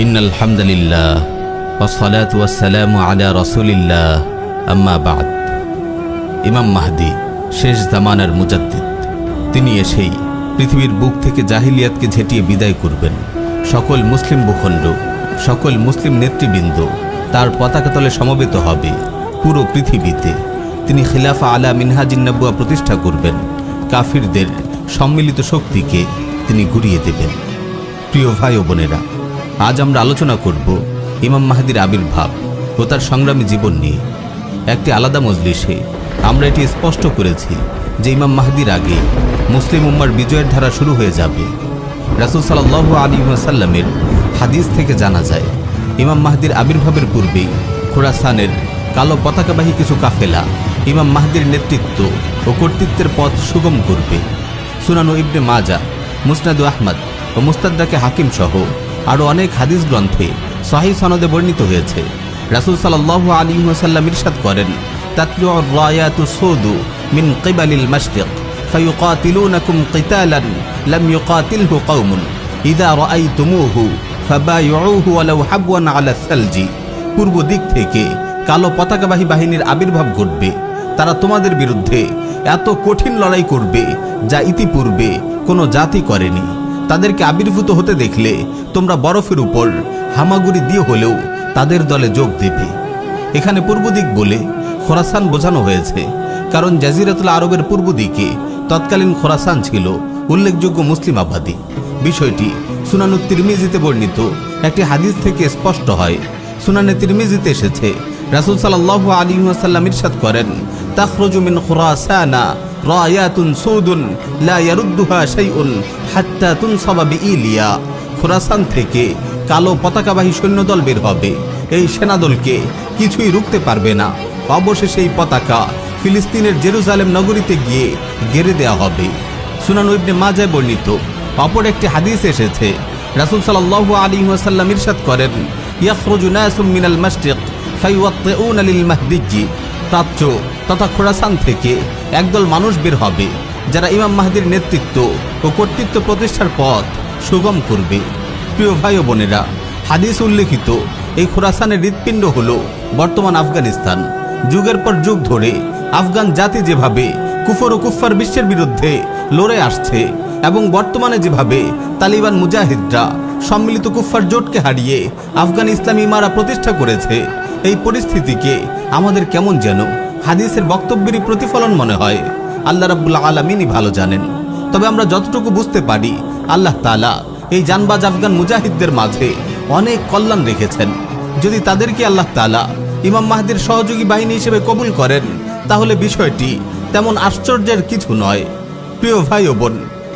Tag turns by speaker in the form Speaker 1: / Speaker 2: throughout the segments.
Speaker 1: إن الحمد لله والصلاة والسلام على رسول الله أما بعد ইমাম মাহদি শেষ জামানার মুজাদ্দিদ তিনি এসেই পৃথিবীর বুক থেকে জাহিলিয়াতকে ঝেঁটিয়ে বিদায় করবেন সকল মুসলিম ভূখণ্ড সকল মুসলিম নেতৃবৃন্দ তার পতাকা তলে সমবেত হবে পুরো পৃথিবীতে তিনি খিলাফা আলা মিনহাজিন্নাবুয়া প্রতিষ্ঠা করবেন কাফিরদের সম্মিলিত শক্তিকে তিনি ঘুরিয়ে দেবেন প্রিয় ভাই ও বোনেরা আজ আমরা আলোচনা করব ইমাম মাহাদির আবির্ভাব ও তার সংগ্রামী জীবন নিয়ে। একটি আলাদা মজলিসে আমরা এটি স্পষ্ট করেছি যে ইমাম মাহাদির আগে মুসলিম উম্মার বিজয়ের ধারা শুরু হয়ে যাবে। রাসুল সাল্লাহ আলী সাল্লামের হাদিস থেকে জানা যায়, ইমাম মাহাদির আবির্ভাবের পূর্বেই খোরাসানের কালো পতাকাবাহী কিছু কাফেলা ইমাম মাহাদির নেতৃত্ব ও কর্তৃত্বের পথ সুগম করবে। সুনানু ইবনে মাজা মুসনাদু আহমদ ও মুস্তাদ্দাকে হাকিম সহ আরও অনেক হাদিস গ্রন্থে সহি সনদে বর্ণিত হয়েছে রাসুল সাল্লাহ আলী সাল্লাম ইরশাদ করেন তাতলু রায়াতু সৌদু মিন কিবালিল মাশরিক فيقاتلونكم قتالا لم يقاتله قوم إذا رأيتموه فبايعوه ولو حبوا على الثلج পূর্ব দিক থেকে কালো পতাকাবাহী বাহিনীর আবির্ভাব ঘটবে তারা তোমাদের বিরুদ্ধে এত কঠিন লড়াই করবে যা ইতিপূর্বে কোনো জাতি করেনি তাদেরকে আবির্ভূত হতে দেখলে তোমরা বরফের উপর হামাগুড়ি দিয়ে হলেও তাদের দলে যোগ দেবে। এখানে পূর্ব দিক বলে খোরাসান বোঝানো হয়েছে, কারণ জাজিরাতুল আরবের পূর্ব দিকে তৎকালীন খোরাসান ছিল উল্লেখযোগ্য মুসলিম আবাদী। বিষয়টি সুনানু তিরমিজিতে বর্ণিত একটি হাদিস থেকে স্পষ্ট হয়। সুনানে তিরমিজিতে এসেছে, রাসুল সাল্লাহ আলী সাল্লাম ইরশাদ করেন, তাখরুজু মিন খুরাসানা রায়াতুন সৌদুন, লা ইয়ারুদ্দুহা শাইউন, হাত্তা তুনসাবা বিইলিয়া। খোরাসান থেকে কালো পতাকাবাহী সৈন্যদল বের হবে। এই সেনাদলকে কিছুই রুখতে পারবে না। অবশেষে এই পতাকা ফিলিস্তিনের জেরুজালেম নগরীতে গিয়ে গেড়ে দেওয়া হবে। সুনান ইবনে মাজায় বর্ণিত। অপর একটি হাদিস এসেছে। রাসূল সাল্লাল্লাহু আলাইহি ওয়াসাল্লাম ইরশাদ করেন, ইয়াখরুজু নাসুম মিনাল মাশরিক ফায়ুওয়াত্তিউনা লিল মাহদিজি প্রাচ্য তথা খোরাসান থেকে একদল মানুষ বের হবে, যারা ইমাম মাহদির নেতৃত্ব ও কর্তৃত্ব প্রতিষ্ঠার পথ সুগম করবে। প্রিয় ভাই ও বোনেরা, হাদিস উল্লেখিত, এই খোরাসানের হৃৎপিণ্ড হল বর্তমান আফগানিস্তান। যুগের পর যুগ ধরে আফগান জাতি যেভাবে কুফর ও কুফার বিশ্বের বিরুদ্ধে লড়ে আসছে এবং বর্তমানে যেভাবে তালিবান মুজাহিদরা সম্মিলিত কুফার জোটকে হারিয়ে আফগান ইসলামী ইমারা প্রতিষ্ঠা করেছে, এই পরিস্থিতিকে আমাদের কেমন যেন হাদিসের বক্তব্যেরই প্রতিফলন মনে হয়। আল্লাহ রাব্বুল্লাহ আলমিনই ভালো জানেন। তবে আমরা যতটুকু বুঝতে পারি, আল্লাহ তালা এই জানবাজ আফগান মুজাহিদদের মাঝে অনেক কল্যাণ রেখেছেন। যদি তাদেরকে আল্লাহ তালা ইমাম মাহাদির সহযোগী বাহিনী হিসেবে কবুল করেন, তাহলে বিষয়টি তেমন আশ্চর্যের কিছু নয়। প্রিয় ভাই ও বোন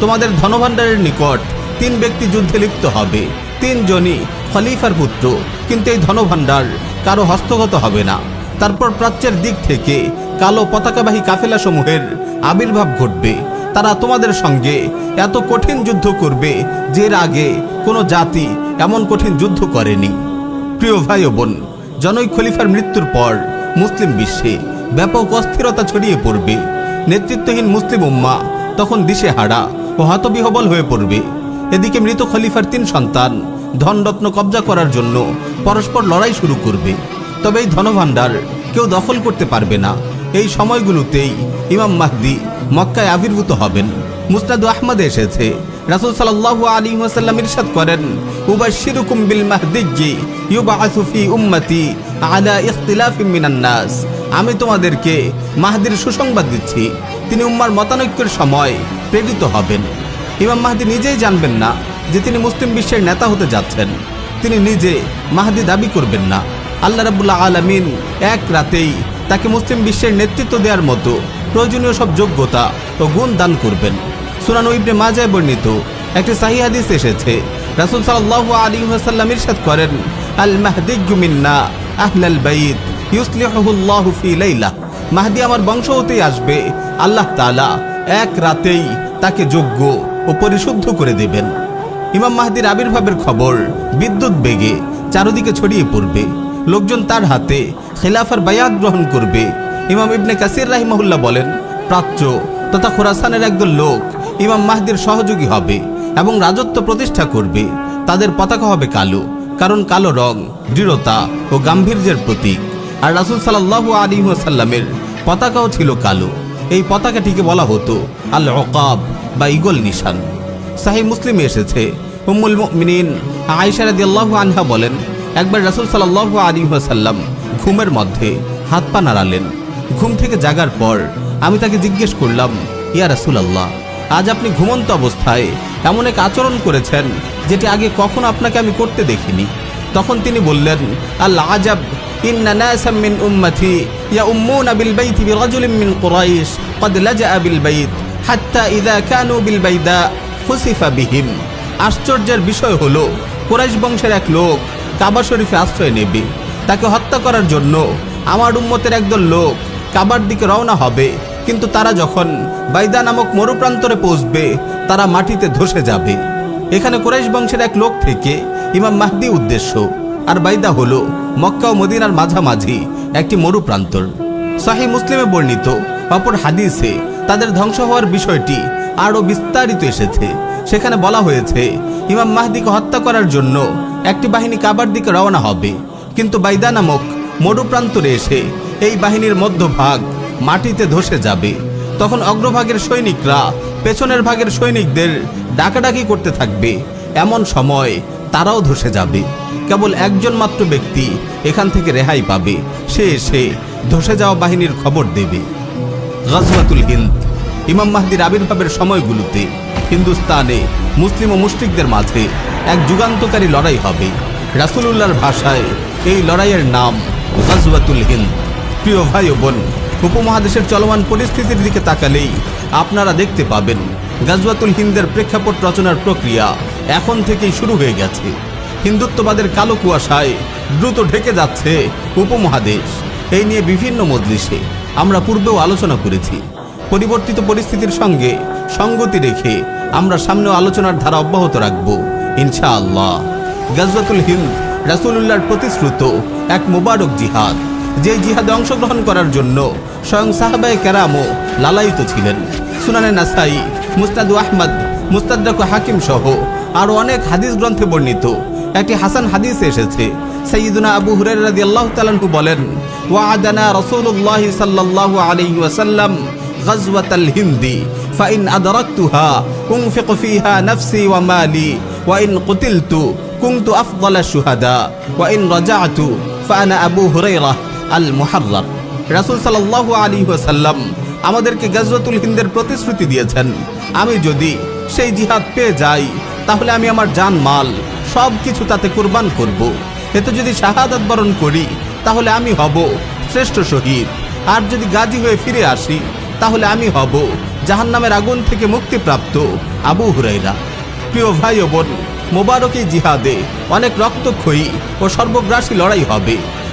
Speaker 1: তোমাদের ধনভাণ্ডারের নিকট তিন ব্যক্তি যুদ্ধে লিপ্ত হবে। তিনজনই খলিফার পুত্র। কিন্তু এই ধনভাণ্ডার কারও হস্তগত হবে না। তারপর প্রাচ্যের দিক থেকে কালো পতাকাবাহী কাফেলা সমূহের আবির্ভাব ঘটবে। তারা তোমাদের সঙ্গে এত কঠিন যুদ্ধ করবে যে আগে কোনো জাতি এমন কঠিন যুদ্ধ করেনি। প্রিয় ভাই বোন, জনৈক খলিফার মৃত্যুর পর মুসলিম বিশ্বে ব্যাপক অস্থিরতা ছড়িয়ে পড়বে। নেতৃত্বহীন মুসলিম উম্মা তখন দিশেহারা ও হতবিহবল হয়ে পড়বে। এদিকে মৃত খলিফার তিন সন্তান ধনরত্ন কবজা করার জন্য পরস্পর লড়াই শুরু করবে। তবে এই ধনভাণ্ডার কেউ দখল করতে পারবে না। এই সময়গুলোতেই ইমাম মাহদি মক্কায় আবির্ভূত হবেন। মুসনাদু আহমদে এসেছে। রাসূল সাল্লাল্লাহু আলাইহি ওয়াসাল্লাম ইরশাদ করেন, উবাশশিরুকুম বিল মাহদিয়্যি ইউবআসু ফি উম্মতি আলা ইখতিলাফিম মিনান নাস। আমি তোমাদেরকে মাহাদির সুসংবাদ দিচ্ছি। তিনি উম্মার মতানৈক্যের সময় প্রেরিত হবেন। ইমাম মাহদি নিজেই জানবেন না যে তিনি মুসলিম বিশ্বের নেতা হতে যাচ্ছেন। তিনি নিজে মাহদি দাবি করবেন না। আল্লাহ রাবুল্লাহ আলমিন এক রাতেই তাকে মুসলিম বিশ্বের নেতৃত্ব দেওয়ার মতো প্রয়োজনীয় সব যোগ্যতা ও গুণ দান করবেন। সুনান ইবনে মাজায় বর্ণিত একটি সাহি হাদিস এসেছে, রাসুল সাল্লাহ আলী সাল্লাম ইরশাদ করেন, আল মাহদিজ্জু মিন্না আহলাল বাইত। মাহদি আমার বংশ হতেই আসবে। আল্লাহ তাআলা এক রাতেই তাকে যোগ্য ও পরিশুদ্ধ করে দেবেন। ইমাম মাহদির আবির্ভাবের খবর বিদ্যুৎ বেগে চারদিকে ছড়িয়ে পড়বে। লোকজন তার হাতে খেলাফার বায়াত গ্রহণ করবে। ইমাম ইবনে কাসির রাহিমাহুল্লাহ বলেন, প্রাচ্য তথা খোরাসানের একদল লোক ইমাম মাহদির সহযোগী হবে এবং রাজত্ব প্রতিষ্ঠা করবে। তাদের পতাকা হবে কালো, কারণ কালো রং দৃঢ়তা ও গাম্ভীর্যের প্রতীক। আর রাসুল সাল্লাহ আলী সাল্লামের পতাকাও ছিল কালো। এই পতাকাটিকে বলা হতো আল অকাব বা ইগল নিশান। সাহি মুসলিমে এসেছে। উম্মুল মুমিনিন আয়েশা রাদিয়াল্লাহু আনহা বলেন, একবার রাসূল সাল্লাল্লাহু আলাইহি সাল্লাম ঘুমের মধ্যে হাত পা নাড়ালেন। ঘুম থেকে জাগার পর আমি তাকে জিজ্ঞেস করলাম, ইয়া রাসুল আল্লাহ আজ আপনি ঘুমন্ত অবস্থায় এমন এক আচরণ করেছেন যেটি আগে কখনো আপনাকে আমি করতে দেখিনি? তখন তিনি বললেন আল্লাহ আজাব ইন্না নাসাম মিন উম্মতি ইয়াউম্মুনা বিল বাইতি বিরাজুলিন মিন কুরাইশ قد لجأ بالبيت حتى إذا كانوا بالبيداء খুসিফা বিহিম আশ্চর্যের বিষয় হলো কোরাইশ বংশের এক লোক কাবা শরীফে আশ্রয় নেবে তাকে হত্যা করার জন্য আমার উম্মতের একদল লোক কাবার দিকে রওনা হবে কিন্তু তারা যখন বাইদা নামক মরুপ্রান্তরে পৌঁছবে তারা মাটিতে ধসে যাবে এখানে কোরাইশ বংশের এক লোক থেকে ইমাম মাহদি উদ্দেশ্য আর বাইদা হল মক্কা ও মদিনার মাঝামাঝি একটি মরুপ্রান্তর। সাহি মুসলিমে বর্ণিত অপর হাদিসে তাদের ধ্বংস হওয়ার বিষয়টি আরও বিস্তারিত এসেছে। সেখানে বলা হয়েছে, ইমাম মাহদিকে হত্যা করার জন্য একটি বাহিনী কাবার দিকে রওনা হবে। কিন্তু বাইদা নামক মরুপ্রান্তরে এসে এই বাহিনীর মধ্যভাগ মাটিতে ধসে যাবে। তখন অগ্রভাগের সৈনিকরা পেছনের ভাগের সৈনিকদের ডাকাডাকি করতে থাকবে। এমন সময় তারাও ধসে যাবে। কেবল একজন মাত্র ব্যক্তি এখান থেকে রেহাই পাবে। সে এসে ধসে যাওয়া বাহিনীর খবর দেবে। গজওয়াতুল হিন্দ, ইমাম মাহদির আবির্ভাবের সময়গুলোতে হিন্দুস্তানে মুসলিম ও মুশরিকদের মাঝে এক যুগান্তকারী লড়াই হবে। রাসূলুল্লাহর ভাষায় এই লড়াইয়ের নাম গজওয়াতুল হিন্দ। প্রিয় ভাই ও বোন উপমহাদেশের চলমান পরিস্থিতির দিকে তাকালেই আপনারা দেখতে পাবেন গাজওয়াতুল হিন্দের প্রেক্ষাপট রচনার প্রক্রিয়া এখন থেকেই শুরু হয়ে গেছে। হিন্দুত্ববাদের কালো কুয়াশায় দ্রুত ঢেকে যাচ্ছে উপমহাদেশ। এই নিয়ে বিভিন্ন মজলিসে আমরা পূর্বেও আলোচনা করেছি। পরিবর্তিত পরিস্থিতির সঙ্গে সঙ্গতি রেখে আমরা সামনেও আলোচনার ধারা অব্যাহত রাখব, ইনশাআল্লাহ। গাজওয়াতুল হিন্দ রাসূলুল্লাহর প্রতিশ্রুত এক মুবারক জিহাদ। যে জিহাদে অংশগ্রহণ করার জন্য স্বয়ং সাহাবায়ে কেরামও লালায়িত ছিলেন। সুনানে নাসাই, মুস্তাদু আহমদ মুস্তাদ্দাক হাকিম সহ আরও অনেক হাদিস গ্রন্থে বর্ণিত। একটি হাসান হাদিস এসেছে সৈয়দুনা আবু হুরায়রা আল্লাহ তাআলাহু বলেন ওয়াদানা রাসূলুল্লাহ সাল্লাল্লাহু আলাইহি ওয়াসাল্লাম আদরাকতুহা উনফিক ফিহা নাফসি ওয়া মালি, ওয়া ইন কুতিলতু কুনতু আফদালা শুহাদা, ওয়া ইন রাজা'তু ফাআনা আবু হুরায়রা। আল মুহাররার রাসূল সাল্লাল্লাহু আলী ওয়াসাল্লাম আমাদেরকে গাজওয়াতুল হিন্দের প্রতিশ্রুতি দিয়েছেন, আমি যদি সেই জিহাদ পেয়ে যাই, তাহলে আমি আমার জান, মাল, সব কিছু তাতে কুরবান করব। এতে যদি শাহাদাত বরণ করি, তাহলে আমি হব শ্রেষ্ঠ শহীদ। আর যদি গাজী হয়ে ফিরে আসি, তাহলে আমি হব জাহান্নামের আগুন থেকে মুক্তিপ্রাপ্ত আবু হুরাইরা প্রিয় ভাই ও বোন, মোবারক জিহাদে অনেক রক্তক্ষয়ী ও সর্বগ্রাসী লড়াই হবে।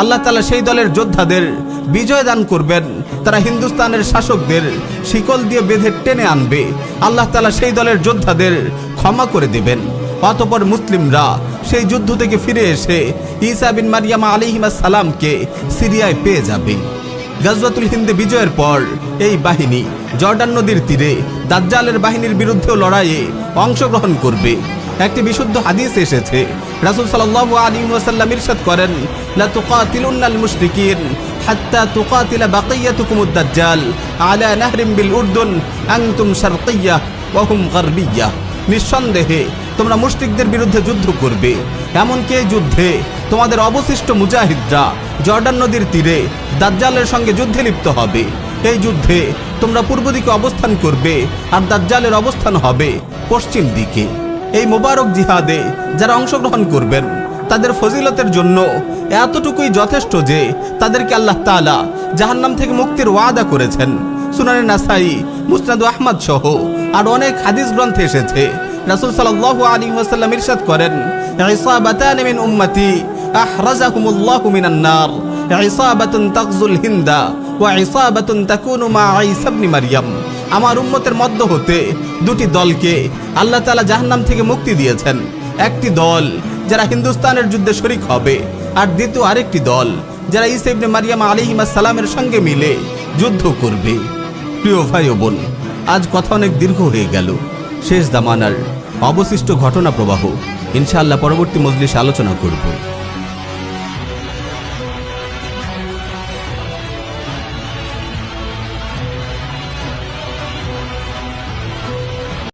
Speaker 1: আল্লাহ তালা সেই দলের যোদ্ধাদের বিজয় দান করবেন। তারা হিন্দুস্তানের শাসকদের শিকল দিয়ে বেঁধে টেনে আনবে। আল্লাহ তালা সেই দলের যোদ্ধাদের ক্ষমা করে দেবেন। অতপর মুসলিমরা সেই যুদ্ধ থেকে ফিরে এসে ঈসা বিন মারিয়ামা আলিহিমা সালামকে সিরিয়ায় পেয়ে যাবে। গাজওয়াতুল হিন্দে বিজয়ের পর এই বাহিনী জর্ডান নদীর তীরে দাজ্জালের বাহিনীর বিরুদ্ধেও লড়াইয়ে অংশগ্রহণ করবে। একটি বিশুদ্ধ হাদিস এসেছে। রাসূল সাল্লাল্লাহু আলাইহি ওয়াসাল্লাম ইরশাদ করেন, লা তুকাতিলুন্নাল মুশরিকিন হাত্তা তুকাতিলা বাকিয়াতুকুমুদ দাজ্জাল আলা নাহরিম বিল উর্দুন আনতুম শারকিয়্যাহ ওয়া হুম গারবিয়্যাহ নিঃসন্দেহে, তোমরা মুশরিকদের বিরুদ্ধে যুদ্ধ করবে। এমনকি এই যুদ্ধে তোমাদের অবশিষ্ট মুজাহিদরা জর্ডান নদীর তীরে দাজ্জালের সঙ্গে যুদ্ধে লিপ্ত হবে। এই যুদ্ধে তোমরা পূর্ব দিকে অবস্থান করবে আর দাজ্জালের অবস্থান হবে পশ্চিম দিকে। এই মোবারক জিহাদে যারা অংশগ্রহণ করবেন, তাদের ফজিলতের জন্য এতটুকুই যথেষ্ট যে তাদেরকে আল্লাহ তাআলা জাহান্নাম থেকে মুক্তির ওয়াদা করেছেন। সুনানে নাসাই, মুসনাদ আহমদ সহ আর অনেক হাদিস গ্রন্থে এসেছে। রাসূল সাল্লাল্লাহু আলাইহি ওয়াসাল্লাম ইরশাদ করেন, ইসাবাতান মিন উম্মতি আহরাজাহুমুল্লাহু মিনান নার। ইসাবাতুন তাগজুল হিন্দা ওয়া ইসাবাতুন তাকুনু মা ঈসা ইবনে আমার উম্মতের মধ্য হতে দুটি দলকে আল্লাহ তাআলা জাহান্নাম থেকে মুক্তি দিয়েছেন। একটি দল যারা হিন্দুস্তানের যুদ্ধে শরিক হবে আর দ্বিতীয় আরেকটি দল যারা ইসেবনে মারিয়াম আলাইহিস সালামের সঙ্গে মিলে যুদ্ধ করবে। প্রিয় ভাই বোন, আজ কথা অনেক দীর্ঘ হয়ে গেল। শেষ দামানার অবশিষ্ট ঘটনা প্রবাহ। ইনশাআল্লাহ পরবর্তী মজলিস আলোচনা করব।